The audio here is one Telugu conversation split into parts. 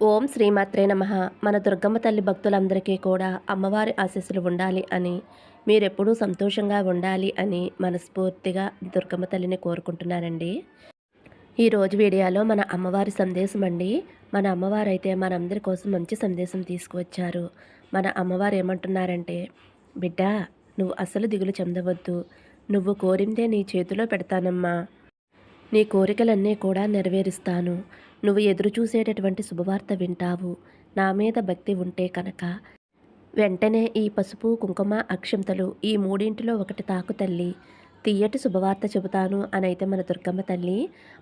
ఓం శ్రీమాత్రే నమ. మన దుర్గమ్మ తల్లి భక్తులందరికీ కూడా అమ్మవారి ఆశీస్సులు ఉండాలి అని మీరెప్పుడూ సంతోషంగా ఉండాలి అని మనస్ఫూర్తిగా దుర్గమ్మ తల్లిని కోరుకుంటున్నానండి. ఈరోజు వీడియోలో మన అమ్మవారి సందేశం అండి. మన అమ్మవారు అయితే మనందరి కోసం మంచి సందేశం తీసుకువచ్చారు. మన అమ్మవారు ఏమంటున్నారంటే బిడ్డ నువ్వు అసలు దిగులు చెందవద్దు. నువ్వు కోరిందే నీ చేతిలో పెడతానమ్మా. నీ కోరికలన్నీ కూడా నెరవేరుస్తాను. నువ్వు ఎదురు చూసేటటువంటి శుభవార్త వింటావు. నా మీద భక్తి ఉంటే కనుక. వెంటనే ఈ పసుపు కుంకుమ అక్షంతలు ఈ మూడింటిలో ఒకటి తాకు తల్లి. తీయటి శుభవార్త చెబుతాను అని అయితే మన దుర్గమ్మ తల్లి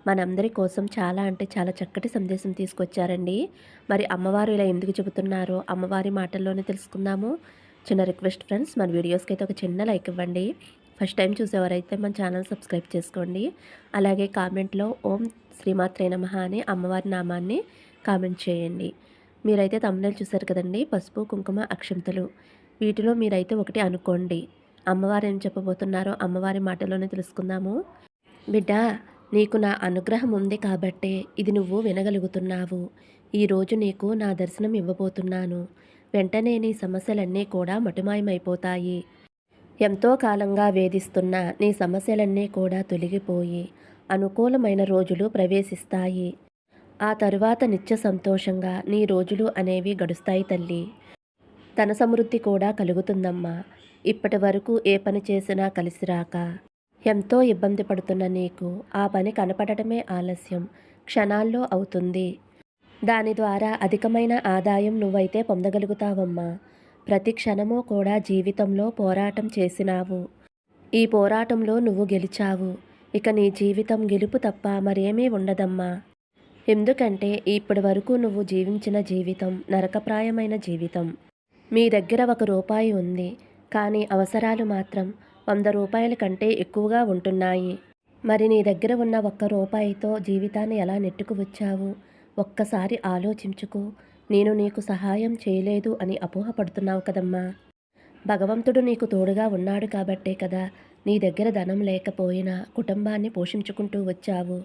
మనందరి కోసం చాలా అంటే చాలా చక్కటి సందేశం తీసుకొచ్చారండి. మరి అమ్మవారు ఇలా ఎందుకు చెబుతున్నారో అమ్మవారి మాటల్లోనే తెలుసుకుందాము. చిన్న రిక్వెస్ట్ ఫ్రెండ్స్ మన వీడియోస్కి అయితే ఒక చిన్న లైక్ ఇవ్వండి. ఫస్ట్ టైం చూసేవారైతే మన ఛానల్ సబ్స్క్రైబ్ చేసుకోండి. అలాగే కామెంట్లో ఓం శ్రీమాత్రే నమ అని అమ్మవారి నామాన్ని కామెంట్ చేయండి. మీరైతే తమిళ చూసారు కదండి? పసుపు కుంకుమ అక్షంతలు. వీటిలో మీరైతే ఒకటి అనుకోండి. అమ్మవారు ఏం చెప్పబోతున్నారో అమ్మవారి మాటలోనే తెలుసుకుందాము. బిడ్డ నీకు నా అనుగ్రహం ఉంది కాబట్టే ఇది నువ్వు వినగలుగుతున్నావు. ఈరోజు నీకు నా దర్శనం ఇవ్వబోతున్నాను. వెంటనే నీ సమస్యలన్నీ కూడా మటుమాయమైపోతాయి. ఎంతో కాలంగా వేధిస్తున్న నీ సమస్యలన్నీ కూడా తొలగిపోయి అనుకూలమైన రోజులు ప్రవేశిస్తాయి. ఆ తరువాత నిత్య సంతోషంగా నీ రోజులు అనేవి గడుస్తాయి తల్లి. ధన సమృద్ధి కూడా కలుగుతుందమ్మా. ఇప్పటి వరకు ఏ పని చేసినా కలిసి రాక ఎంతో ఇబ్బంది పడుతున్న నీకు ఆ పని కనపడటమే ఆలస్యం. క్షణాల్లో అవుతుంది. దాని ద్వారా అధికమైన ఆదాయం నువ్వైతే పొందగలుగుతావమ్మా. ప్రతి క్షణము కూడా జీవితంలో పోరాటం చేసినావు. ఈ పోరాటంలో నువ్వు గెలిచావు. ఇక నీ జీవితం గెలుపు తప్ప మరేమీ ఉండదమ్మా. ఎందుకంటే ఇప్పటి వరకు నువ్వు జీవించిన జీవితం నరకప్రాయమైన జీవితం. మీ దగ్గర ఒక రూపాయి ఉంది. కానీ అవసరాలు మాత్రం వంద రూపాయల కంటే ఎక్కువగా ఉంటున్నాయి. మరి నీ దగ్గర ఉన్న ఒక్క రూపాయితో జీవితాన్ని ఎలా నెట్టుకు వచ్చావు? ఒక్కసారి ఆలోచించుకో. నేను నీకు సహాయం చేయలేదు అని అపోహపడుతున్నావు కదమ్మా. భగవంతుడు నీకు తోడుగా ఉన్నాడు కాబట్టే కదా నీ దగ్గర ధనం లేకపోయినా కుటుంబాన్ని పోషించుకుంటూ వచ్చావు.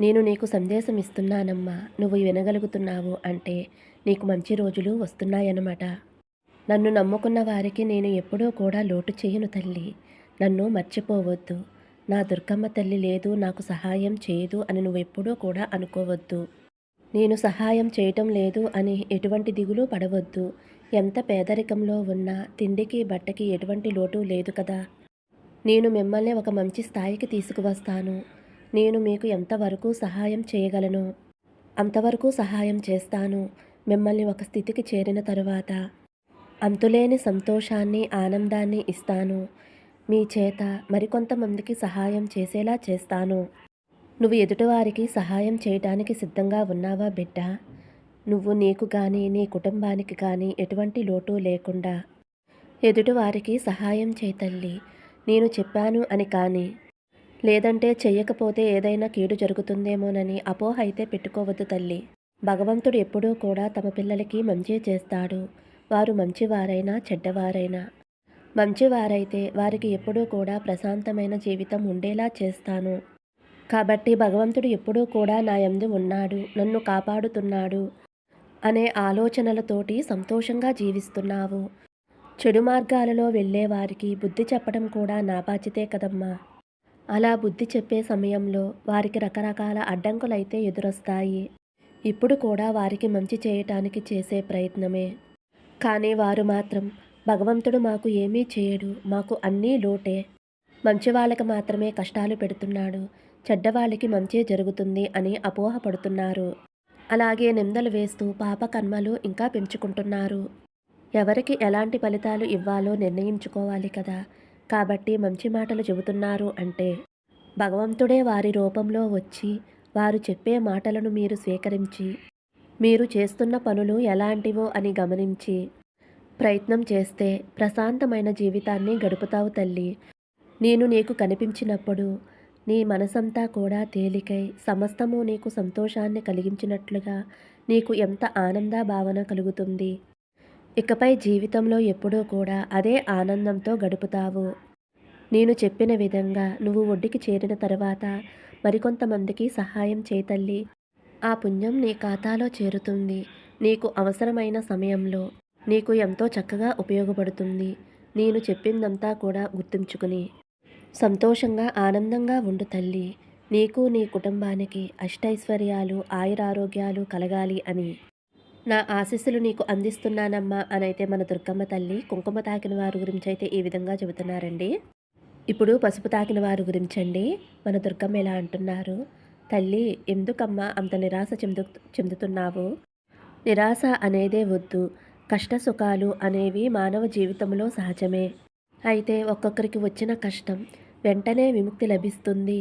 నేను నీకు సందేశం ఇస్తున్నానమ్మా. నువ్వు వినగలుగుతున్నావు అంటే నీకు మంచి రోజులు వస్తున్నాయన్నమాట. నన్ను నమ్ముకున్న వారికి నేను ఎప్పుడూ కూడా లోటు చేయను తల్లి. నన్ను మర్చిపోవద్దు. నా దుర్గమ్మ తల్లి లేదు నాకు సహాయం చేయదు అని నువ్వెప్పుడూ కూడా అనుకోవద్దు. నేను సహాయం చేయటం లేదు అని ఎటువంటి దిగులు పడవద్దు. ఎంత పేదరికంలో ఉన్నా తిండికి బట్టకి ఎటువంటి లోటు లేదు కదా. నేను మిమ్మల్ని ఒక మంచి స్థాయికి తీసుకువస్తాను. నేను మీకు ఎంతవరకు సహాయం చేయగలను? అంతవరకు సహాయం చేస్తాను. మిమ్మల్ని ఒక స్థితికి చేరిన తరువాత అంతులేని సంతోషాన్ని ఆనందాన్ని ఇస్తాను. మీ చేత మరికొంతమందికి సహాయం చేసేలా చేస్తాను. నువ్వు ఎదుటివారికి సహాయం చేయడానికి సిద్ధంగా ఉన్నావా బిడ్డ? నువ్వు నీకు కానీ నీ కుటుంబానికి కానీ ఎటువంటి లోటు లేకుండా ఎదుటివారికి సహాయం చేతల్లి నేను చెప్పాను అని కానీ లేదంటే చెయ్యకపోతే ఏదైనా కీడు జరుగుతుందేమోనని అపోహ అయితే పెట్టుకోవద్దు తల్లి. భగవంతుడు ఎప్పుడూ కూడా తమ పిల్లలకి మంచి చేస్తాడు. వారు మంచివారైనా చెడ్డవారైనా. మంచివారైతే వారికి ఎప్పుడూ కూడా ప్రశాంతమైన జీవితం ఉండేలా చేస్తాను. కాబట్టి భగవంతుడు ఎప్పుడూ కూడా నా యందు ఉన్నాడు నన్ను కాపాడుతున్నాడు అనే ఆలోచనలతోటి సంతోషంగా జీవిస్తున్నావు. చెడు మార్గాలలో వెళ్ళే వారికి బుద్ధి చెప్పడం కూడా నా బాధ్యతే కదమ్మా. అలా బుద్ధి చెప్పే సమయంలో వారికి రకరకాల అడ్డంకులైతే ఎదురొస్తాయి. ఇప్పుడు కూడా వారికి మంచి చేయటానికి చేసే ప్రయత్నమే. కానీ వారు మాత్రం భగవంతుడు మాకు ఏమీ చేయడు మాకు అన్నీ లోటే. మంచివాళ్ళకి మాత్రమే కష్టాలు పెడుతున్నాడు చెడ్డవాళ్ళకి మంచి జరుగుతుంది అని అపోహపడుతున్నారు. అలాగే నిందలు వేస్తూ పాపకర్మలు ఇంకా పెంచుకుంటున్నారు. ఎవరికి ఎలాంటి ఫలితాలు ఇవ్వాలో నిర్ణయించుకోవాలి కదా. కాబట్టి మంచి మాటలు చెబుతున్నారు అంటే భగవంతుడే వారి రూపంలో వచ్చి వారు చెప్పే మాటలను మీరు స్వీకరించి మీరు చేస్తున్న పనులు ఎలాంటివో అని గమనించి ప్రయత్నం చేస్తే ప్రశాంతమైన జీవితాన్ని గడుపుతావు తల్లి. నేను నీకు కనిపించినప్పుడు నీ మనసంతా కూడా తేలికై సమస్తము నీకు సంతోషాన్ని కలిగించినట్లుగా నీకు ఎంత ఆనంద భావన కలుగుతుంది. ఇకపై జీవితంలో ఎప్పుడూ కూడా అదే ఆనందంతో గడుపుతావు. నేను చెప్పిన విధంగా నువ్వు ఒడ్డుకి చేరిన తర్వాత మరికొంతమందికి సహాయం చేతల్లి ఆ పుణ్యం నీ ఖాతాలో చేరుతుంది. నీకు అవసరమైన సమయంలో నీకు ఎంతో చక్కగా ఉపయోగపడుతుంది. నేను చెప్పిందంతా కూడా గుర్తుంచుకుని. సంతోషంగా ఆనందంగా ఉండు తల్లి. నీకు నీ కుటుంబానికి అష్టైశ్వర్యాలు ఆయురారోగ్యాలు కలగాలి అని. నా ఆశీస్సులు నీకు అందిస్తున్నానమ్మా అని అయితే మన దుర్గమ్మ తల్లి కుంకుమ తాకిన వారి గురించి అయితే ఈ విధంగా చెబుతున్నారండి. ఇప్పుడు పసుపు తాకిన వారి గురించండి మన దుర్గమ్మ ఎలా అంటున్నారు? తల్లి ఎందుకమ్మా అంత నిరాశ చెందు చెందుతున్నావు? నిరాశ అనేదే వద్దు. కష్ట సుఖాలు అనేవి మానవ జీవితంలో సహజమే. అయితే ఒక్కొక్కరికి వచ్చిన కష్టం వెంటనే విముక్తి లభిస్తుంది.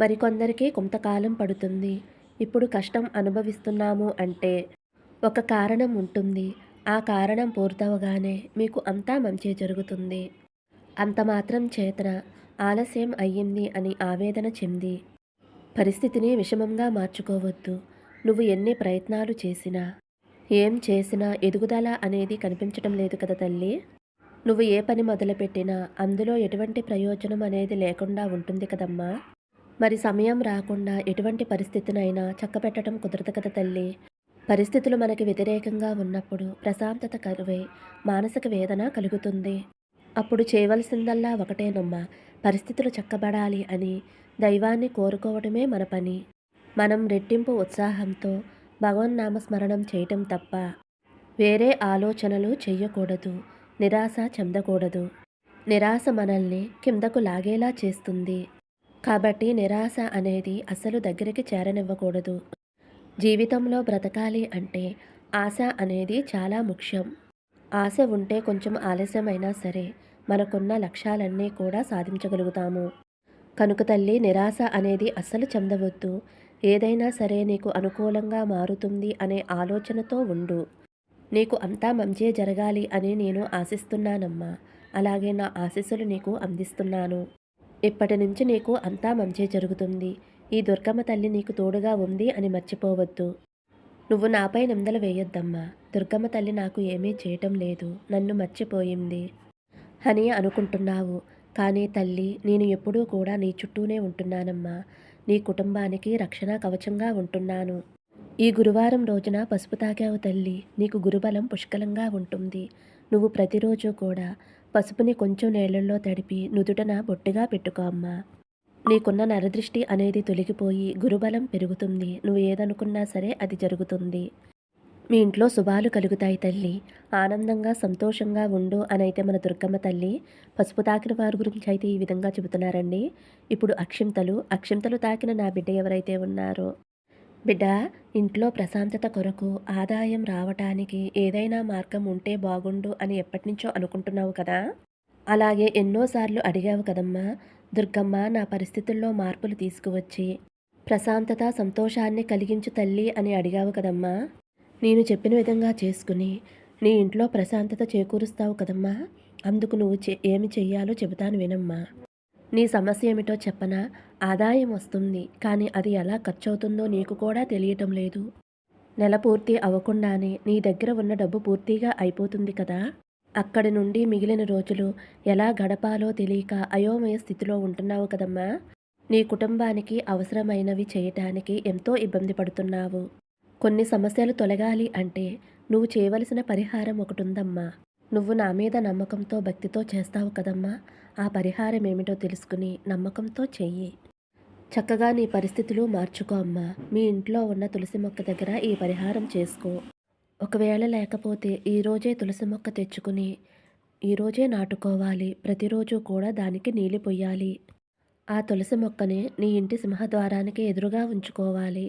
మరికొందరికి కొంతకాలం పడుతుంది. ఇప్పుడు కష్టం అనుభవిస్తున్నాము అంటే ఒక కారణం ఉంటుంది. ఆ కారణం పూర్తవగానే మీకు అంతా మంచి జరుగుతుంది. అంత మాత్రం చేతన ఆలస్యం అయ్యింది అని ఆవేదన చెంది. పరిస్థితిని విషమంగా మార్చుకోవద్దు. నువ్వు ఎన్ని ప్రయత్నాలు చేసినా ఏం చేసినా ఎదుగుదల అనేది కనిపించడం లేదు కదా తల్లి? నువ్వు ఏ పని మొదలుపెట్టినా అందులో ఎటువంటి ప్రయోజనం అనేది లేకుండా ఉంటుంది కదమ్మా? మరి సమయం రాకుండా ఎటువంటి పరిస్థితినైనా చక్కపెట్టడం కుదరదు కదా తల్లి? పరిస్థితులు మనకి వ్యతిరేకంగా ఉన్నప్పుడు ప్రశాంతత కరువై మానసిక వేదన కలుగుతుంది. అప్పుడు చేయవలసిందల్లా ఒకటేనమ్మా పరిస్థితులు చక్కబడాలి అని దైవాన్ని కోరుకోవడమే మన పని. మనం రెట్టింపు ఉత్సాహంతో భగవన్నామస్మరణం చేయటం తప్ప వేరే ఆలోచనలు చెయ్యకూడదు నిరాశ చెందకూడదు. నిరాశ మనల్ని కిందకు లాగేలా చేస్తుంది. కాబట్టి నిరాశ అనేది అసలు దగ్గరికి చేరనివ్వకూడదు. జీవితంలో బ్రతకాలి అంటే ఆశ అనేది చాలా ముఖ్యం. ఆశ ఉంటే కొంచెం ఆలస్యమైనా సరే మనకున్న లక్ష్యాలన్నీ కూడా సాధించగలుగుతాము. కనుక తల్లి నిరాశ అనేది అస్సలు చెందవద్దు. ఏదైనా సరే నీకు అనుకూలంగా మారుతుంది అనే ఆలోచనతో ఉండు. నీకు అంతా మంచే జరగాలి అని నేను ఆశిస్తున్నానమ్మా. అలాగే నా ఆశీస్సులు నీకు అందిస్తున్నాను. ఇప్పటి నుంచి నీకు అంతా మంచే జరుగుతుంది. ఈ దుర్గమ్మ తల్లి నీకు తోడుగా ఉంది అని మర్చిపోవద్దు. నువ్వు నాపై నిందలు వేయొద్దమ్మా. దుర్గమ్మ తల్లి నాకు ఏమీ చేయటం లేదు. నన్ను మర్చిపోయింది. అని అనుకుంటున్నావు. కానీ తల్లి నేను ఎప్పుడూ కూడా నీ చుట్టూనే ఉంటున్నానమ్మా. నీ కుటుంబానికి రక్షణ కవచంగా ఉంటున్నాను. ఈ గురువారం రోజున పసుపు తాగావు తల్లి. నీకు గురుబలం పుష్కలంగా ఉంటుంది. నువ్వు ప్రతిరోజు కూడా పసుపుని కొంచెం నీళ్ళల్లో తడిపి నుదుటన బొట్టుగా పెట్టుకో అమ్మా. నీకున్న నరదృష్టి అనేది తొలగిపోయి గురుబలం పెరుగుతుంది. నువ్వు ఏదనుకున్నా సరే అది జరుగుతుంది. మీ ఇంట్లో శుభాలు కలుగుతాయి తల్లి. ఆనందంగా సంతోషంగా ఉండు అని అయితే మన దుర్గమ్మ తల్లి. పసుపు తాకిన వారి గురించి అయితే ఈ విధంగా చెబుతున్నారండి. ఇప్పుడు అక్షింతలు. అక్షింతలు తాకిన నా బిడ్డ ఎవరైతే ఉన్నారో? బిడ్డ ఇంట్లో ప్రశాంతత కొరకు ఆదాయం రావటానికి ఏదైనా మార్గం ఉంటే బాగుండు అని ఎప్పటినుంచో అనుకుంటున్నావు కదా? అలాగే ఎన్నోసార్లు అడిగావు కదమ్మా. దుర్గమ్మ నా పరిస్థితుల్లో మార్పులు తీసుకువచ్చి ప్రశాంతత సంతోషాన్ని కలిగించు తల్లి అని అడిగావు కదమ్మా. నేను చెప్పిన విధంగా చేసుకుని నీ ఇంట్లో ప్రశాంతత చేకూరుస్తావు కదమ్మా. అందుకు నువ్వు చె ఏమి చెయ్యాలో చెబుతాను వినమ్మా. నీ సమస్య ఏమిటో చెప్పనా? ఆదాయం వస్తుంది కానీ అది ఎలా ఖర్చు అవుతుందో నీకు కూడా తెలియటం లేదు. నెల పూర్తి అవ్వకుండానే నీ దగ్గర ఉన్న డబ్బు పూర్తిగా అయిపోతుంది కదా. అక్కడి నుండి మిగిలిన రోజులు ఎలా గడపాలో తెలియక అయోమయ స్థితిలో ఉంటున్నావు కదమ్మా? నీ కుటుంబానికి అవసరమైనవి చేయటానికి ఎంతో ఇబ్బంది పడుతున్నావు. కొన్ని సమస్యలు తొలగాలి అంటే నువ్వు చేయవలసిన పరిహారం ఒకటి ఉందమ్మా నువ్వు నా మీద నమ్మకంతో భక్తితో చేస్తావు కదమ్మా. ఆ పరిహారం ఏమిటో తెలుసుకుని నమ్మకంతో చెయ్యి. చక్కగా నీ పరిస్థితులు మార్చుకో అమ్మా. మీ ఇంట్లో ఉన్న తులసి మొక్క దగ్గర ఈ పరిహారం చేసుకో. ఒకవేళ లేకపోతే ఈరోజే తులసి మొక్క తెచ్చుకుని ఈరోజే నాటుకోవాలి. ప్రతిరోజు కూడా దానికి నీళ్ళు పొయ్యాలి. ఆ తులసి మొక్కని నీ ఇంటి సింహద్వారానికి ఎదురుగా ఉంచుకోవాలి.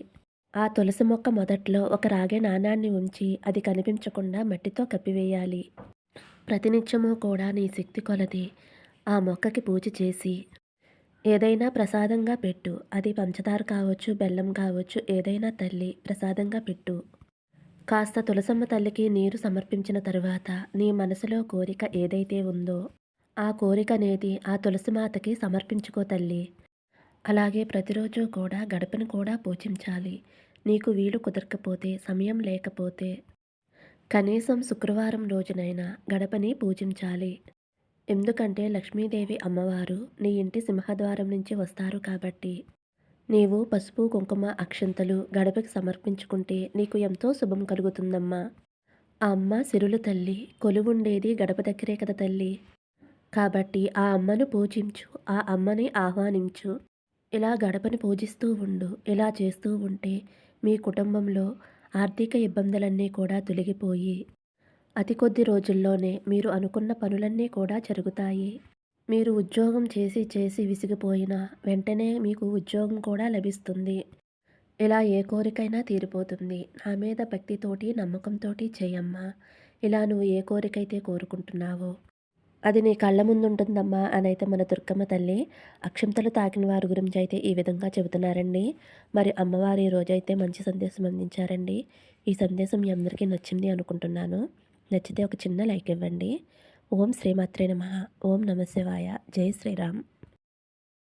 ఆ తులసి మొక్క మొదట్లో ఒక రాగే నాణాన్ని ఉంచి అది కనిపించకుండా మట్టితో కప్పివేయాలి. ప్రతినిత్యము కూడా నీ శక్తి కొలది. ఆ మొక్కకి పూజ చేసి ఏదైనా ప్రసాదంగా పెట్టు. అది పంచదార కావచ్చు బెల్లం కావచ్చు ఏదైనా తల్లి ప్రసాదంగా పెట్టు. కాస్త తులసమ్మ తల్లికి నీరు సమర్పించిన తరువాత నీ మనసులో కోరిక ఏదైతే ఉందో ఆ కోరిక అనేది ఆ తులసి మాతకి సమర్పించుకో తల్లి. అలాగే ప్రతిరోజు కూడా గడపను కూడా పూజించాలి. నీకు వీలు కుదరకపోతే సమయం లేకపోతే కనీసం శుక్రవారం రోజునైనా గడపని పూజించాలి. ఎందుకంటే లక్ష్మీదేవి అమ్మవారు నీ ఇంటి సింహద్వారం నుంచి వస్తారు కాబట్టి నీవు పసుపు కుంకుమ అక్షంతలు గడపకి సమర్పించుకుంటే నీకు ఎంతో శుభం కలుగుతుందమ్మా. ఆ అమ్మ సిరుల తల్లి కొలువుండేది గడప దగ్గరే కదా తల్లి. కాబట్టి ఆ అమ్మను పూజించు ఆ అమ్మని ఆహ్వానించు. ఇలా గడపని పూజిస్తూ ఉండు ఇలా చేస్తూ ఉంటే మీ కుటుంబంలో ఆర్థిక ఇబ్బందులన్నీ కూడా తొలగిపోయి అతి కొద్ది రోజుల్లోనే మీరు అనుకున్న పనులన్నీ కూడా జరుగుతాయి. మీరు ఉద్యోగం చేసి చేసి విసిగిపోయినా వెంటనే మీకు ఉద్యోగం కూడా లభిస్తుంది. ఇలా ఏ కోరికైనా తీరిపోతుంది. నా మీద భక్తితోటి నమ్మకంతోటి చేయమ్మా. ఇలా నువ్వు ఏ కోరికైతే కోరుకుంటున్నావో. అది నీ కళ్ళ ముందు ఉంటుందమ్మా అని అయితే మన దుర్గమ్మ తల్లి అక్షంతలు తాకిన వారి గురించి అయితే ఈ విధంగా చెబుతున్నారండి. మరి అమ్మవారు ఈ రోజైతే మంచి సందేశం అందించారండి. ఈ సందేశం మీ అందరికీ నచ్చింది అనుకుంటున్నాను. నచ్చితే ఒక చిన్న లైక్ ఇవ్వండి. ఓం శ్రీమాత్రే నమ. ఓం నమ శివాయ జై శ్రీరామ్.